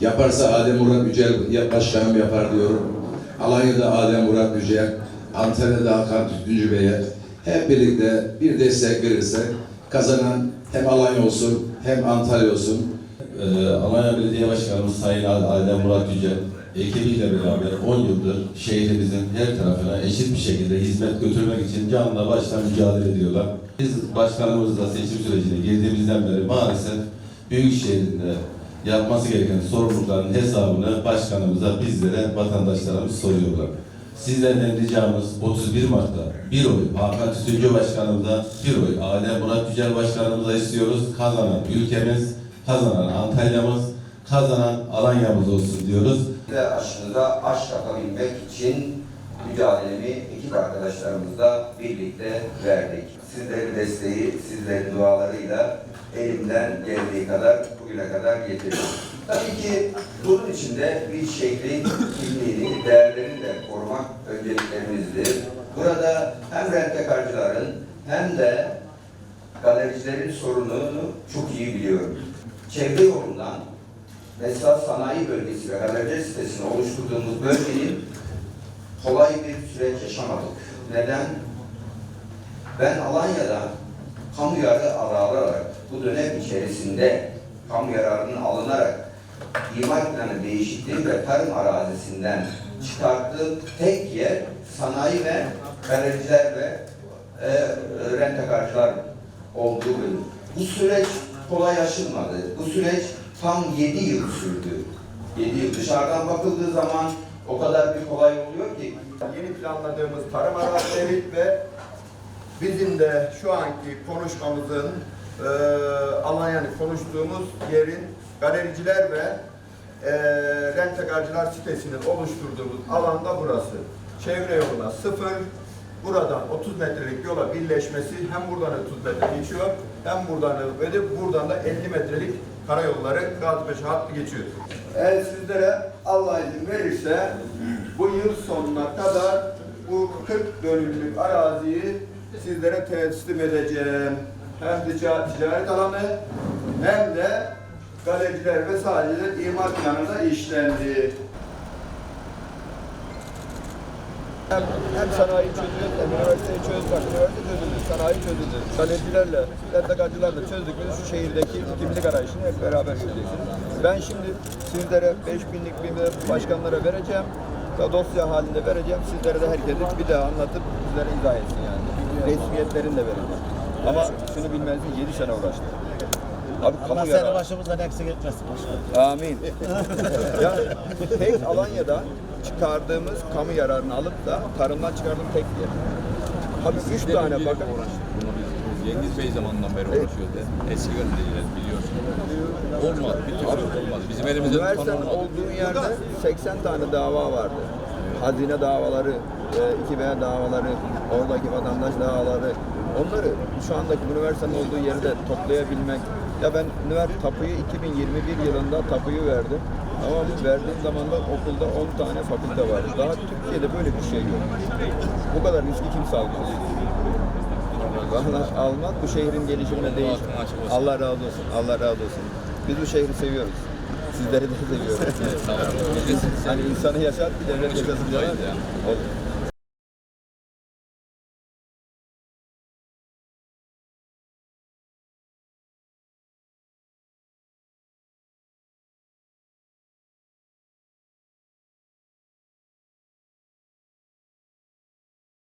Yaparsa Adem Murat Yücel başkanım yapar diyorum. Alanya'da Adem Murat Yücel, Antalya'da Hakan Tütüncü Bey'e hep birlikte bir destek verirsek kazanan hem Alanya olsun hem Antalya olsun. Ee, Alanya Belediye Başkanımız Sayın Adem Murat Yücel ekibiyle beraber 10 yıldır şehrimizin her tarafına eşit bir şekilde hizmet götürmek için canla başla mücadele ediyorlar. Biz başkanımızla seçim sürecine girdiğimizden beri maalesef Büyükşehir'de yapması gereken sorumlulukların hesabını başkanımıza, bizlere, vatandaşlarımız soruyorlar. Sizlerden ricamız 31 Mart'ta bir oy Hakan Tütüncü Başkanımıza, bir oy Adem Murat Yücel Başkanımıza istiyoruz. Kazanan ülkemiz, kazanan Antalya'mız, kazanan Alanya'mız olsun diyoruz. ve aşınıza aş yapabilmek için mücadelemi ekip arkadaşlarımızla birlikte verdik. Sizlerin desteği, sizlerin dualarıyla elimden geldiği kadar bugüne kadar getirdim. Tabii ki bunun içinde bir şehrin kimliğini, değerlerini de korumak önceliklerimizdir. Burada hem rentekarcıların hem de galericilerin sorununu çok iyi biliyorum. Çevre yolundan Mesut Sanayi Bölgesi ve Galerci sitesini oluşturduğumuz bölgenin kolay bir süreç yaşamadık. Neden? Ben Alanya'da kamu yararı alarak bu dönem içerisinde kamu yararının alınarak imar planı değişikliği ve tarım arazisinden çıkarttığı tek yer sanayi ve galericiler ve e, rentekarcılar olduğu bölüm. Bu süreç kolay aşılmadı. Bu süreç tam 7 yıl sürdü. 7 yıl. Dışarıdan bakıldığı zaman o kadar bir kolay oluyor ki Yeni planladığımız tarım arazileri ve bizim de şu anki konuşmamızın e, alan yani konuştuğumuz yerin galericiler ve e, rentekarcılar sitesinin oluşturduğumuz alanda burası. Çevre yoluna sıfır, buradan 30 metrelik yola birleşmesi hem buradan 30 metre geçiyor hem buradan ve de buradan da 50 metrelik karayolları Gazipaşa hattı geçiyor. Eğer sizlere Allah izin verirse bu yıl sonuna kadar bu 40 dönümlük araziyi sizlere teslim edeceğim. Hem tica- ticaret alanı hem de galericiler ve sadece imar planında işlendi. Hem, hem sanayi çözüyoruz, hem üniversiteyi çözdük. Bak, üniversite çözüldü, sanayi çözüldü. Galericilerle, rentekarcılarla çözdük. Biz şu şehirdeki kimlik arayışını hep beraber çözeceksiniz. Ben şimdi sizlere 5000'lik bir başkanlara vereceğim. Ve dosya halinde vereceğim. Sizlere de herkese bir daha anlatıp sizlere izah etsin yani. Resmiyetlerini de vereceğim. Ama şunu bilmeniz için 7 sene uğraştım. Abi kamu Allah seni yararı. başımızdan eksik etmesin başkanım. Amin. ya tek Alanya'da çıkardığımız kamu yararını alıp da tarımdan çıkardığım tek yer. Abi üç tane bakın. Bunu biz Cengiz Bey zamanından beri uğraşıyoruz. Eski gazeteciler biliyorsun. Olmadı, bir türlü olmadı. Bizim elimizde tutan Üniversitenin olmadı. olduğu yerde 80 tane dava vardı. Hazine davaları, 2B davaları, oradaki vatandaş davaları. Onları şu andaki üniversitenin olduğu yerde toplayabilmek. Ya ben üniversite tapuyu 2021 yılında tapuyu verdim. Ama verdiğim zaman da okulda 10 tane fakülte vardı. Daha Türkiye'de böyle bir şey yok. Bu kadar riski kimse almaz. Vallahi almaz. Bu şehrin gelişimine değil. Allah razı olsun. Allah razı olsun. Biz bu şehri seviyoruz. Sizleri de sizi hani insanı yaşar, bir devlet yaşasın diyorlar.